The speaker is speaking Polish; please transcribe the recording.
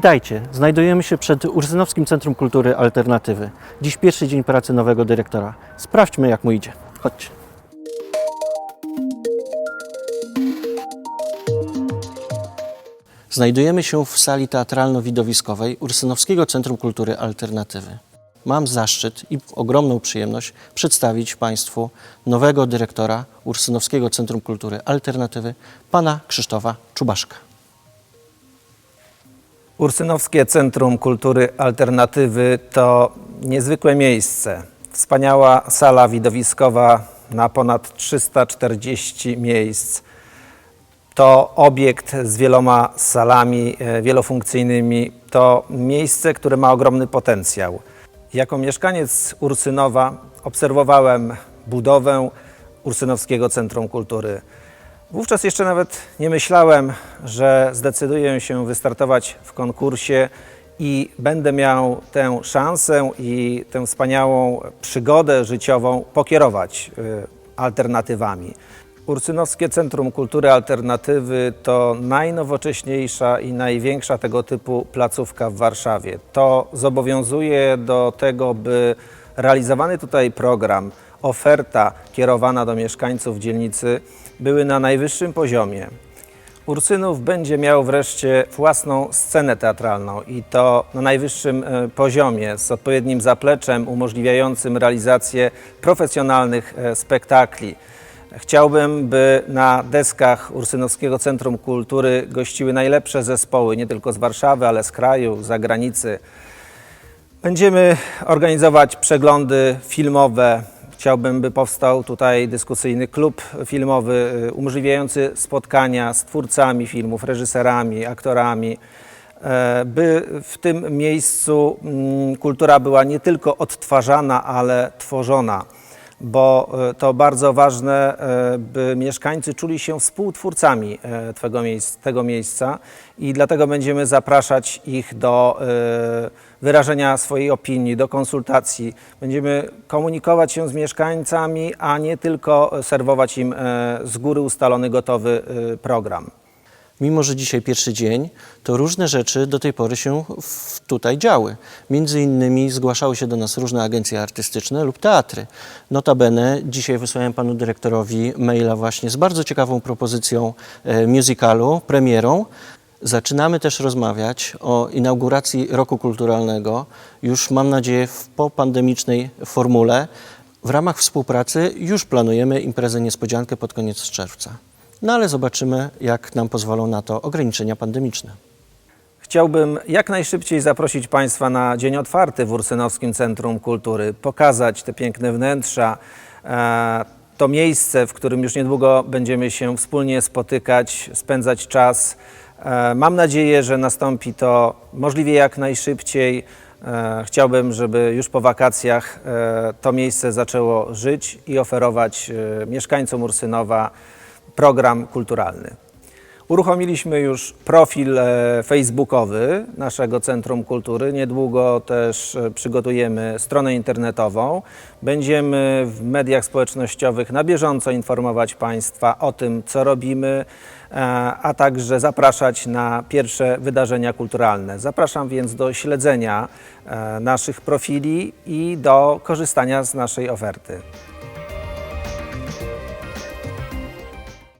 Witajcie, znajdujemy się przed Ursynowskim Centrum Kultury Alternatywy. Dziś pierwszy dzień pracy nowego dyrektora. Sprawdźmy jak mu idzie. Chodźcie. Znajdujemy się w sali teatralno-widowiskowej Ursynowskiego Centrum Kultury Alternatywy. Mam zaszczyt i ogromną przyjemność przedstawić Państwu nowego dyrektora Ursynowskiego Centrum Kultury Alternatywy, pana Krzysztofa Czubaszka. Ursynowskie Centrum Kultury Alternatywy to niezwykłe miejsce. Wspaniała sala widowiskowa na ponad 340 miejsc. To obiekt z wieloma salami e, wielofunkcyjnymi. To miejsce, które ma ogromny potencjał. Jako mieszkaniec Ursynowa obserwowałem budowę Ursynowskiego Centrum Kultury. Wówczas jeszcze nawet nie myślałem, że zdecyduję się wystartować w konkursie i będę miał tę szansę i tę wspaniałą przygodę życiową pokierować y, alternatywami. Ursynowskie Centrum Kultury Alternatywy to najnowocześniejsza i największa tego typu placówka w Warszawie. To zobowiązuje do tego, by realizowany tutaj program, oferta kierowana do mieszkańców dzielnicy były na najwyższym poziomie. Ursynów będzie miał wreszcie własną scenę teatralną i to na najwyższym e, poziomie, z odpowiednim zapleczem umożliwiającym realizację profesjonalnych e, spektakli. Chciałbym, by na deskach Ursynowskiego Centrum Kultury gościły najlepsze zespoły, nie tylko z Warszawy, ale z kraju, z zagranicy. Będziemy organizować przeglądy filmowe. Chciałbym, by powstał tutaj dyskusyjny klub filmowy y, umożliwiający spotkania z twórcami filmów, reżyserami, aktorami, e, by w tym miejscu mm, kultura była nie tylko odtwarzana, ale tworzona bo e, to bardzo ważne, e, by mieszkańcy czuli się współtwórcami e, tego miejsca i dlatego będziemy zapraszać ich do wyrażenia swojej opinii, do konsultacji. Będziemy komunikować się z mieszkańcami, a nie tylko serwować im z góry ustalony, gotowy program. Mimo, że dzisiaj pierwszy dzień, to różne rzeczy do tej pory się w, tutaj działy. Między innymi zgłaszały się do nas różne agencje artystyczne lub teatry. Notabene dzisiaj wysłałem panu dyrektorowi maila właśnie z bardzo ciekawą propozycją e, musicalu, premierą. Zaczynamy też rozmawiać o inauguracji roku kulturalnego, już mam nadzieję w popandemicznej formule. W ramach współpracy już planujemy imprezę niespodziankę pod koniec czerwca. No ale zobaczymy, jak nam pozwolą na to ograniczenia pandemiczne. Chciałbym jak najszybciej zaprosić Państwa na dzień otwarty w Ursynowskim Centrum Kultury, pokazać te piękne wnętrza, e, to miejsce, w którym już niedługo będziemy się wspólnie spotykać, spędzać czas. E, Mam nadzieję, że nastąpi to możliwie jak najszybciej. E, Chciałbym, żeby już po wakacjach to miejsce zaczęło żyć i oferować mieszkańcom Ursynowa program kulturalny. Uruchomiliśmy już profil e, facebookowy naszego Centrum Kultury. Niedługo też e, przygotujemy stronę internetową. Będziemy w mediach społecznościowych na bieżąco informować Państwa o tym, co robimy, e, a także zapraszać na pierwsze wydarzenia kulturalne. Zapraszam więc do śledzenia naszych profili i do korzystania z naszej oferty.